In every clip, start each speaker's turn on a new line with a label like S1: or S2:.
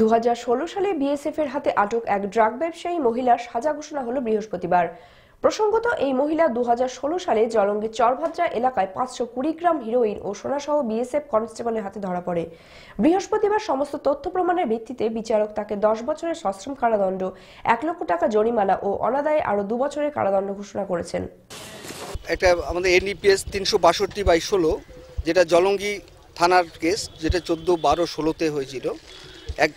S1: দু হাজার ষোলো সালে বিএসএফ এর হাতে আটক এক ড্রাগ ব্যবসায়ী মহিলার সাজা ঘোষণা হলো বৃহস্পতিবার। প্রসঙ্গত, এই মহিলা দু হাজার ষোলো সালে জলঙ্গির চরভাদ্রা এলাকায় পাঁচশো কুড়ি গ্রাম হিরোইন ও সোনাসহ বিএসএফ কনস্টেবলের হাতে ধরা পড়ে। বৃহস্পতিবার সমস্ত তথ্য প্রমাণের ভিত্তিতে বিচারক তাকে দশ বছরের সশ্রম কারাদণ্ড, এক লক্ষ টাকা জরিমানা ও অনাদায়ে আরও দু বছরের কারাদণ্ড ঘোষণা করেছেন।
S2: একটা আমাদের এনইপিএস তিনশো বাষট্টি বাই ষোলো, যেটা জলঙ্গি থানার কেস, যেটা চোদ্দ বারো ষোলোতে হয়েছিল। এক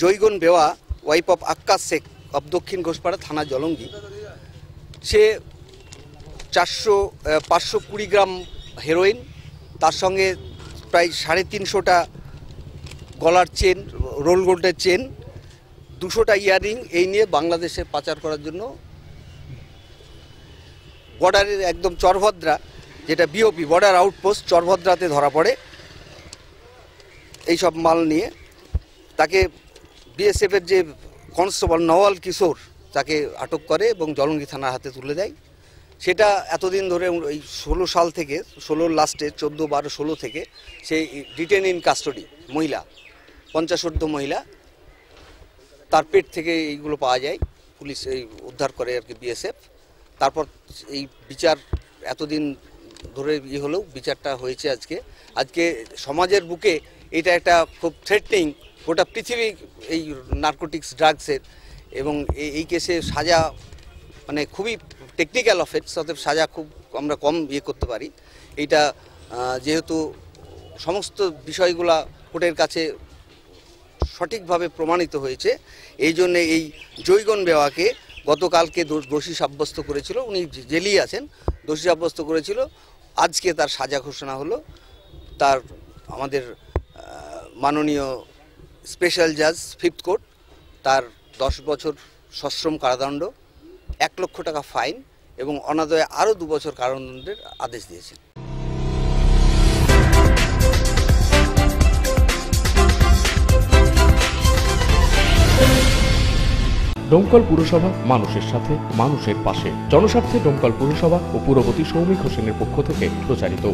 S2: জৈগন বেওয়া, wife of Akkas Sheikh of Dakshin Ghoshpara থানা জলঙ্গি। সে চারশো পাঁচশো কুড়ি গ্রাম হেরোইন তার সঙ্গে প্রায় সাড়ে তিনশোটা গলার চেন, রোল গোল্ডের চেন, দুশোটা ইয়ারিং এই নিয়ে বাংলাদেশে পাচার করার জন্য বর্ডারের একদম চরভদ্রা, যেটা বিওপি বর্ডার আউটপোস্ট চরভদ্রাতে ধরা পড়ে, এইসব মাল নিয়ে তাকে বিএসএফের যে কনস্টেবল নওয়াল কিশোর তাকে আটক করে এবং জলঙ্গি থানার হাতে তুলে দেয়। সেটা এতদিন ধরে এই ষোলো সাল থেকে, ষোলোর লাস্টে চোদ্দ, বারো, ষোলো থেকে সেই ডিটেন ইন কাস্টডি মহিলা পঞ্চাশোর্ধ মহিলা, তার পেট থেকে এইগুলো পাওয়া যায়। পুলিশ এই উদ্ধার করে আর কি বিএসএফ তারপর এই বিচার এতদিন ধরে ইয়ে হলেও বিচারটা হয়েছে আজকে। আজকে সমাজের বুকে এটা একটা খুব থ্রেটনিং গোটা পৃথিবী এই নার্কোটিক্স ড্রাগসের এবং এই- কেসে সাজা মানে খুবই টেকনিক্যাল অফেন্স অতএব সাজা খুব আমরা কম ইয়ে করতে পারি। এইটা যেহেতু সমস্ত বিষয়গুলা কোর্টের কাছে সঠিকভাবে প্রমাণিত হয়েছে, এই জন্যে এই জৈগন বেওয়াকে গতকালকে দোষ- সাব্যস্ত করেছিল, উনি জেলেই আছেন, দোষী সাব্যস্ত করেছিল, আজকে তার সাজা ঘোষণা হলো, তার আমাদের মাননীয় স্পেশাল জাজ ফিফথ কোর্ট, তার দশ বছর সশ্রম কারাদণ্ড, এক লক্ষ টাকা ফাইন এবং অনাদয়ে আরও দু বছর কারাদণ্ডের আদেশ দিয়েছেন।
S3: ডোমকল পুরসভা মানুষের সাথে, মানুষের পাশে। জনস্বার্থে ডোমকল পুরসভা ও পুরপতি সৌমিক হোসেনের পক্ষ থেকে প্রচারিত।